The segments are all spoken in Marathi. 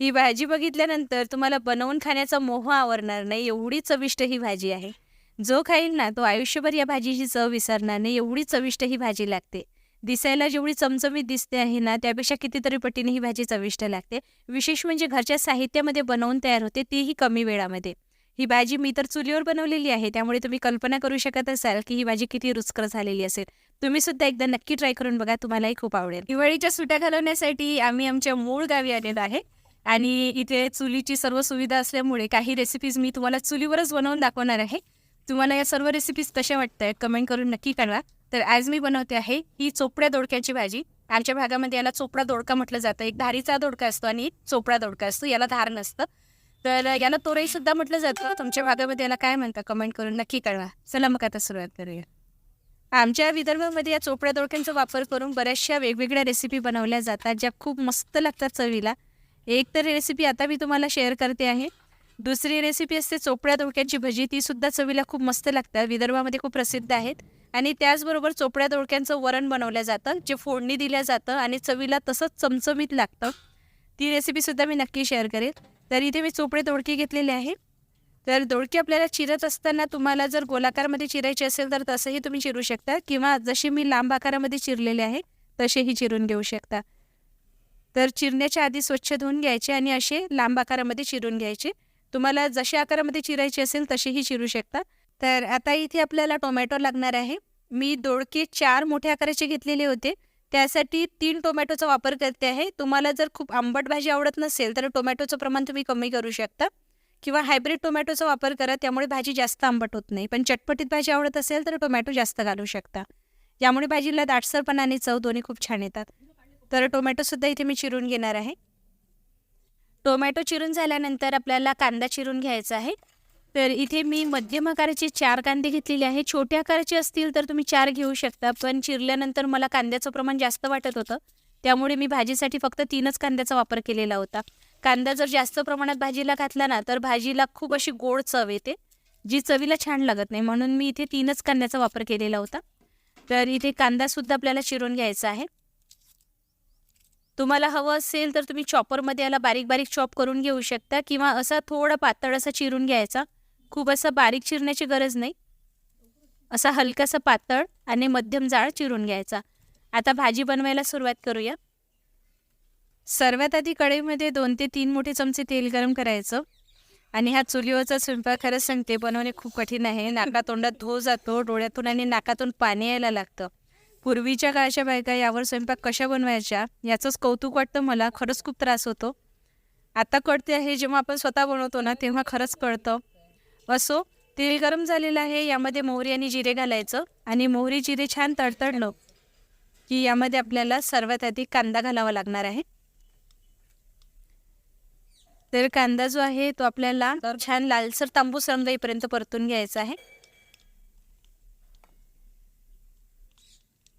ही भाजी बघितल्यानंतर तुम्हाला बनवून खाण्याचा मोह आवरणार नाही एवढी चविष्ट ही भाजी आहे. जो खाईल ना तो आयुष्यभर या भाजीची चव विसरणार नाही एवढी चविष्ट ही भाजी लागते. दिसायला जेवढी चमचमीत दिसते आहे ना त्यापेक्षा कितीतरी पटीने ही भाजी चविष्ट लागते. विशेष म्हणजे घरच्या साहित्यामध्ये बनवून तयार होते तीही कमी वेळामध्ये. ही भाजी मी तर चुलीवर बनवलेली आहे त्यामुळे तुम्ही कल्पना करू शकत असाल की ही भाजी किती रुचकर झालेली असेल. तुम्ही सुद्धा एकदा नक्की ट्राय करून बघा तुम्हालाही खूप आवडेल. दिवाळीच्या सुट्या घालवण्यासाठी आम्ही आमच्या मूळ गावी आलेलो आहे. आणि इथे चुलीची सर्व सुविधा असल्यामुळे काही रेसिपीज मी तुम्हाला चुलीवरच बनवून दाखवणार आहे. तुम्हाला या सर्व रेसिपीज कशा वाटत आहेत कमेंट करून नक्की कळवा. तर आज मी बनवते आहे ही चोपड्या दोडक्याची भाजी. आमच्या भागामध्ये याला चोपडा दोडका म्हटलं जातं. एक धारीचा दोडका असतो आणि एक चोपडा दोडका असतो. याला धार नसतं. तर याला तोरईसुद्धा म्हटलं जातं. तुमच्या भागामध्ये याला काय म्हणता कमेंट करून नक्की कळवा. चला मग आता सुरुवात करूया. आमच्या विदर्भामध्ये या चोपड्या दोडक्यांचा वापर करून बऱ्याचशा वेगवेगळ्या रेसिपी बनवल्या जातात ज्या खूप मस्त लागतात चवीला. एक तर रेसिपी आता मी तुम्हाला शेअर करते आहे. दुसरी रेसिपी असते चोपड्या दोडक्यांची भजी. ती सुद्धा चवीला खूप मस्त लागतात. विदर्भामध्ये खूप प्रसिद्ध आहेत. आणि त्याचबरोबर चोपड्या दोडक्यांचं वरण बनवलं जातं जे फोडणी दिलं जातं आणि चवीला तसंच चमचमीत लागतं. ती रेसिपीसुद्धा मी नक्की शेअर करेन. तर इथे मी चोपडे दोडके घेतलेले आहे. तर दोडके आपल्याला चिरत असताना तुम्हाला जर गोलाकारमध्ये चिरायचे असेल तर तसंही तुम्ही चिरू शकता किंवा जसे मी लांब आकारामध्ये चिरलेले आहे तसेही चिरून घेऊ शकता. तर चिरण्याच्या आधी स्वच्छ धुवून घ्यायचे आणि असे लांब आकारामध्ये चिरून घ्यायचे. तुम्हाला जसे आकारामध्ये चिरायचे असेल तसेही चिरू शकता. तर आता इथे आपल्याला टोमॅटो लागणार आहे. मी दोडके चार मोठ्या आकाराचे घेतलेले होते. त्यासाठी तीन टोमॅटोचा वापर करते आहे. तुम्हाला जर खूप आंबट भाजी आवडत नसेल तर टोमॅटोचं प्रमाण तुम्ही कमी करू शकता. किंवा हायब्रिड टोमॅटोचा वापर करा त्यामुळे भाजी जास्त आंबट होत नाही. पण चटपटीत भाजी आवडत असेल तर टोमॅटो जास्त घालू शकता. यामुळे भाजीला दाटसरपणा आणि चव दोन्ही खूप छान येतात. तर टोमॅटोसुद्धा इथे मी चिरून घेणार आहे. टोमॅटो चिरून झाल्यानंतर आपल्याला कांदा चिरून घ्यायचा आहे. तर इथे मी मध्यम आकाराचे चार कांदे घेतलेले आहे. छोट्या आकाराचे असतील तर तुम्ही चार घेऊ शकता पण चिरल्यानंतर मला कांद्याचं प्रमाण जास्त वाटत होतं. त्यामुळे मी भाजीसाठी फक्त तीनच कांद्याचा वापर केलेला होता. कांदा जर जास्त प्रमाणात भाजीला घातला ना तर भाजीला खूप अशी गोड चव येते जी चवीला छान लागत नाही. म्हणून मी इथे तीनच कांद्याचा वापर केलेला होता. तर इथे कांदासुद्धा आपल्याला चिरून घ्यायचा आहे. तुम्हाला हवं असेल तर तुम्ही चॉपरमध्ये याला बारीक बारीक चॉप करून घेऊ शकता किंवा असा थोडा पातळ असा चिरून घ्यायचा. खूप असा बारीक चिरण्याची गरज नाही. असा हलकासा पातळ आणि मध्यम जाळ चिरून घ्यायचा. आता भाजी बनवायला सुरुवात करूया. सर्वात आधी कढईमध्ये दोन ते तीन मोठे चमचे तेल गरम करायचं. आणि हा चुलीवरचा स्वयंपाक खरंच सांगते बनवणे खूप कठीण आहे. नाका तोंडात धो जातो डोळ्यातून आणि नाकातून पाणी यायला लागतं. पूर्वीच्या काळाच्या बायका यावर स्वयंपाक कशा बनवायच्या याचंच कौतुक वाटतं मला. खरंच खूप त्रास होतो. आता कळते आहे जेव्हा आपण स्वतः बनवतो ना तेव्हा खरंच कळतं. असो तेल गरम झालेलं आहे यामध्ये मोहरी आणि जिरे घालायचं आणि मोहरी जिरे छान तडतडलं की यामध्ये आपल्याला सर्वात आधी कांदा घालावा लागणार आहे. तर कांदा जो आहे तो आपल्याला छान लालसर तांबूस रंग येईपर्यंत परतून घ्यायचा आहे.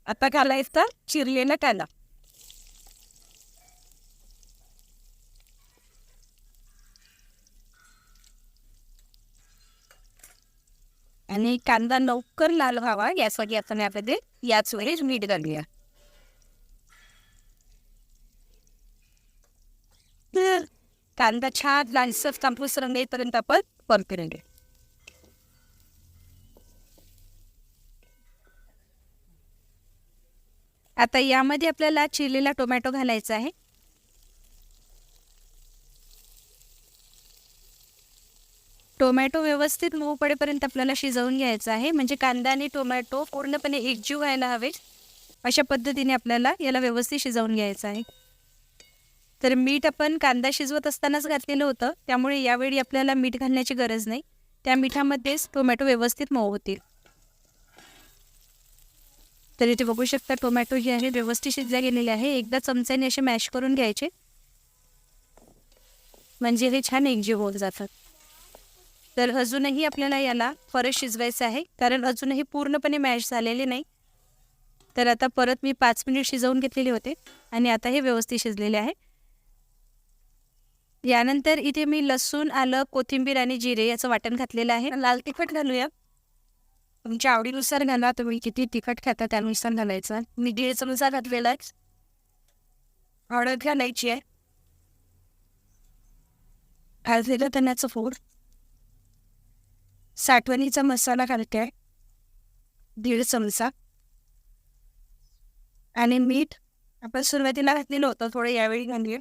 आता घालायचा चिरलेला कांदा आणि कांदा लवकर लाल व्हावा यासाठी आपण यामध्ये याच वेळेस मीठ घालूया. कांदा छान लालसर तांबूस रंग येईपर्यंत आपण परतून घे आता यामध्ये आपल्याला चिरलेला टोमॅटो घालायचा आहे. टोमॅटो व्यवस्थित मऊ पडेपर्यंत आपल्याला शिजवून घ्यायचा आहे. म्हणजे कांदा आणि टोमॅटो पूर्णपणे एकजीव व्हायला हवे अशा पद्धतीने आपल्याला याला व्यवस्थित शिजवून घ्यायचं आहे. तर मीठ आपण कांदा शिजवत असतानाच घातलेलं होतं. त्यामुळे यावेळी आपल्याला मीठ घालण्याची गरज नाही. त्या मिठामध्येच टोमॅटो व्यवस्थित मऊ होतील. तर इथे बघू शकता टोमॅटो जे आहे व्यवस्थित शिजल्या गेलेले आहे. एकदा चमच्याने असे मॅश करून घ्यायचे. म्हणजे हे छान एकजीव होत जातात तर अजूनही आपल्याला याला परत शिजवायचं आहे. कारण अजूनही पूर्णपणे मॅश झालेले नाही. तर आता परत मी पाच मिनिट शिजवून घेतलेले होते. आणि आता हे व्यवस्थित शिजलेले आहे. यानंतर इथे मी लसूण आलं कोथिंबीर आणि जिरे याचं वाटण घातलेलं आहे. लाल तिखट घालूया. तुमच्या आवडीनुसार घाला. तुम्ही किती तिखट खाता त्यानुसार घालायचं. मी दीड चमचा घातलेला आहे. हळद घालायची आहे. भाजलेलं धण्याचं फोड. साठवणीचा मसाला घालते. दीड चमचा. आणि मीठ. आपण सुरुवातीला घातलेलं होतं. थोडं यावेळी घालूया.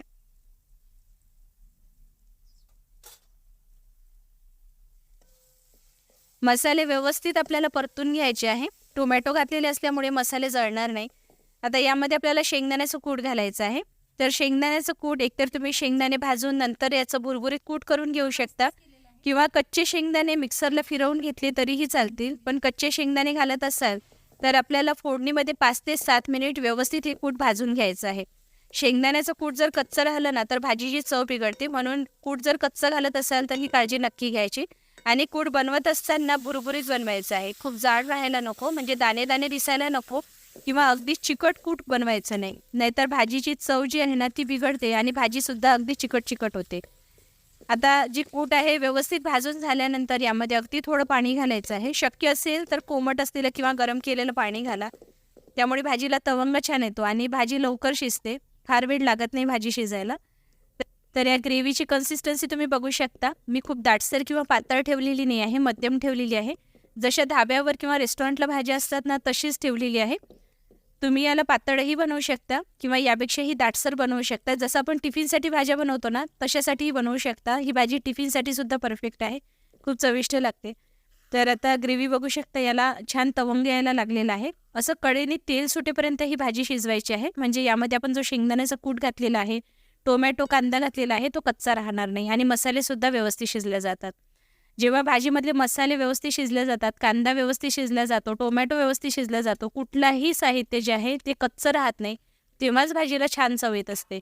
मसाले व्यवस्थित आपल्याला परतून घ्यायचे आहे. टोमॅटो घातलेले असल्यामुळे मसाले जळणार नाही. आता यामध्ये आपल्याला शेंगदाण्याचं कूट घालायचं आहे. तर शेंगदाण्याचं कूट एकतर तुम्ही शेंगदाणे भाजून नंतर याचं भुरभुरीत कूट करून घेऊ शकता. किंवा कच्चे शेंगदाणे मिक्सरला फिरवून घेतले तरीही चालतील. पण कच्चे शेंगदाणे घालत असाल तर आपल्याला फोडणीमध्ये पाच ते सात मिनिट व्यवस्थित हे कूट भाजून घ्यायचं आहे. शेंगदाण्याचं कूट जर कच्चं राहिलं ना तर भाजीची चव बिघडते. म्हणून कूट जर कच्चं घालत असाल तर ही काळजी नक्की घ्यायची. आणि कूड बनवत असताना बुरबुरीत बनवायचं आहे. खूप जाड राहायला नको म्हणजे दाणे दाणे दिसायला नको किंवा अगदी चिकट कूट बनवायचं नाही. नाहीतर भाजीची चव जी आहे ना ती बिघडते आणि भाजीसुद्धा अगदी चिकट चिकट होते. आता जी कूट आहे व्यवस्थित भाजून झाल्यानंतर यामध्ये अगदी थोडं पाणी घालायचं आहे. शक्य असेल तर कोमट असलेलं किंवा गरम केलेलं पाणी घाला. त्यामुळे भाजीला तवंग छान येतो आणि भाजी लवकर शिजते. फार वेळ लागत नाही भाजी शिजायला. तर या ग्रेव्हीची कन्सिस्टन्सी तुम्ही बघू शकता. मी खूप दाटसर किंवा पातळ ठेवलेली नाही आहे मध्यम ठेवलेली आहे. जशा धाब्यावर किंवा रेस्टॉरंटला भाज्या असतात ना तशीच ठेवलेली आहे. तुम्ही याला पातळही बनवू शकता किंवा यापेक्षाही दाटसर बनवू शकता. जसं आपण टिफिनसाठी भाज्या बनवतो ना तशासाठीही बनवू शकता. ही भाजी टिफिनसाठी सुद्धा परफेक्ट आहे. खूप चविष्ट लागते. तर आता ग्रेव्ही बघू शकता याला छान तवंग यायला लागलेला आहे. असं कडेने तेल सुटेपर्यंत ही भाजी शिजवायची आहे. म्हणजे यामध्ये आपण जो शेंगदाण्याचा कूट घातलेला आहे टोमॅटो कांदा घातलेला आहे तो कच्चा राहणार नाही आणि मसालेसुद्धा व्यवस्थित शिजले जातात. जेव्हा भाजीमधले मसाले व्यवस्थित शिजले जातात कांदा व्यवस्थित शिजला जातो टोमॅटो व्यवस्थित शिजला जातो कुठलाही साहित्य जे आहे ते कच्चं राहत नाही तेव्हाच भाजीला छान चव येत असते.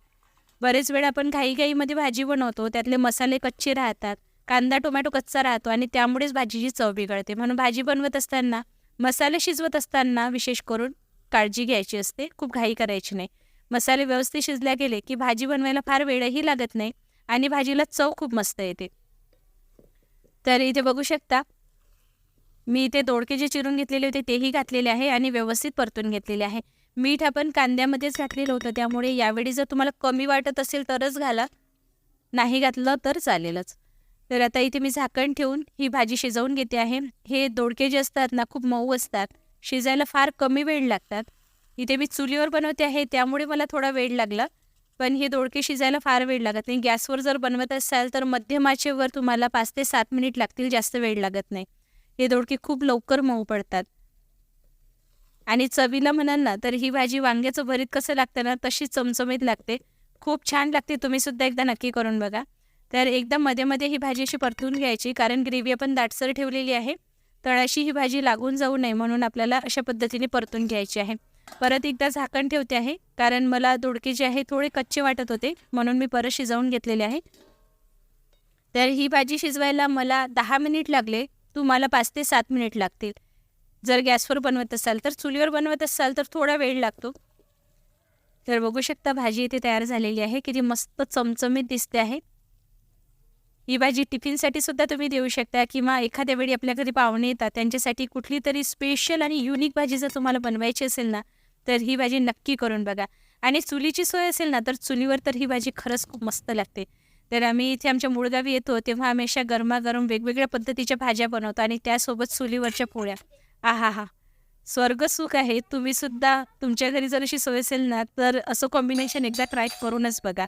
बरेच वेळ आपण घाईघाईमध्ये भाजी बनवतो त्यातले मसाले कच्चे राहतात कांदा टोमॅटो कच्चा राहतो आणि त्यामुळेच भाजीची चव बिघडते. म्हणून भाजी बनवत असताना मसाले शिजवत असताना विशेष करून काळजी घ्यायची असते खूप घाई करायची नाही. मसाले व्यवस्थित शिजल्या गेले की भाजी बनवायला फार वेळही लागत नाही आणि भाजीला चव खूप मस्त येते. तर इथे बघू शकता मी इथे दोडके जे चिरून घेतलेले होते तेही घातलेले आहे आणि व्यवस्थित परतून घेतलेले आहे. मीठ आपण कांद्यामध्येच घातलेलं होतं त्यामुळे यावेळी जर तुम्हाला कमी वाटत असेल तरच घाला नाही घातलं तर चालेलच. तर आता इथे मी झाकण ठेवून ही भाजी शिजवून घेते आहे. हे दोडके जे असतात ना खूप मऊ असतात शिजायला फार कमी वेळ लागतात. इथे मी चुलीवर बनवते आहे त्यामुळे मला थोडा वेळ लागला. पण हे दोडके शिजायला फार वेळ लागत नाही. गॅसवर जर बनवत असाल तर मध्यम आचेवर तुम्हाला पाच ते सात मिनिट लागतील जास्त वेळ लागत नाही. हे दोडके खूप लवकर मऊ पडतात. आणि चवीला म्हणाल ना तर ही भाजी वांग्याचं भरीत कसं लागतं ना तशी चमचमीत लागते. खूप छान लागते. तुम्ही सुद्धा एकदा नक्की करून बघा. तर एकदा मध्ये मध्ये ही भाजी अशी परतून घ्यायची कारण ग्रेव्ही आपण दाटसर ठेवलेली आहे. तळाशी ही भाजी लागून जाऊ नये म्हणून आपल्याला अशा पद्धतीने परतून घ्यायची आहे. परत एकदा झाकण ठेवते आहे कारण मला दोडके जे आहे थोडे कच्चे वाटत होते म्हणून मी परत शिजवून घेतलेले आहे. तर ही भाजी शिजवायला मला दहा मिनिट लागले तुम्हाला पाच ते सात मिनिट लागतील. जर गॅसवर बनवत असाल तर चुलीवर बनवत असाल तर थोडा वेळ लागतो. तर बघू शकता भाजी इथे तयार झालेली आहे किती मस्त चमचमीत दिसते आहे. ही भाजी टिफिनसाठी सुद्धा तुम्ही देऊ शकता किंवा एखाद्या वेळी आपल्या घरी पाहुणे येतात त्यांच्यासाठी कुठली तरी स्पेशल आणि युनिक भाजी जर तुम्हाला बनवायची असेल ना तर ही भाजी नक्की करून बघा. आणि चुलीची सोय असेल ना तर चुलीवर तर ही भाजी खरंच खूप मस्त लागते. तर आम्ही इथे आमच्या मुळगावी येतो तेव्हा आम्ही अशा गरमागरम वेगवेगळ्या पद्धतीच्या भाज्या बनवतो आणि त्यासोबत चुलीवरच्या पोळ्या. आहा हा. स्वर्ग सुख आहे. तुम्ही सुद्धा तुमच्या घरी जर अशी सोय असेल ना तर असं कॉम्बिनेशन एकदा ट्राय करूनच बघा.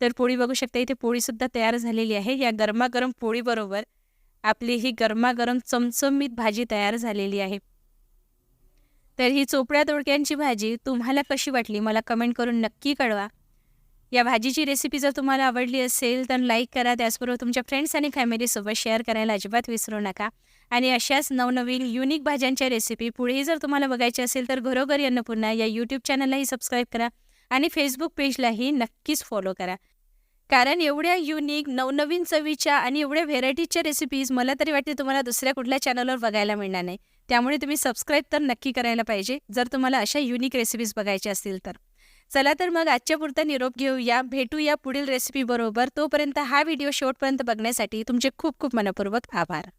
तर पोळी बघू शकता इथे पोळीसुद्धा तयार झालेली आहे. या गरमागरम पोळीबरोबर आपली ही गरमागरम चमचमीत भाजी तयार झालेली आहे. तर ही चोपड्या दोडक्यांची भाजी तुम्हाला कशी वाटली? मला कमेंट करून नक्की कळवा. या भाजीची रेसिपी जर तुम्हाला आवडली असेल तर लाईक करा. त्याचबरोबर तुमच्या फ्रेंड्स आणि फॅमिलीसोबत शेअर करायला अजिबात विसरू नका. आणि अशाच नवनवीन युनिक भाज्यांच्या रेसिपी पुढेही जर तुम्हाला बघायची असेल तर घरोघरी अन्नपूर्णा या यूट्यूब चॅनललाही सबस्क्राईब करा आणि फेसबुक पेजलाही नक्कीच फॉलो करा. कारण एवढ्या युनिक नवनवीन चवीच्या आणि एवढ्या व्हेरायटीजच्या रेसिपीज मला तरी वाटते तुम्हाला दुसऱ्या कुठल्या चॅनलवर बघायला मिळणार नाही. त्यामुळे तुम्ही सबस्क्राईब तर नक्की करायला पाहिजे. जर तुम्हाला अशा युनिक रेसिपीज बघायच्या असतील तर. चला तर मग आजच्या पुरता निरोप घेऊया. भेटूया पुढील रेसिपीबरोबर तोपर्यंत हा व्हिडिओ शेवटपर्यंत बघण्यासाठी तुमचे खूप खूप मनपूर्वक आभार.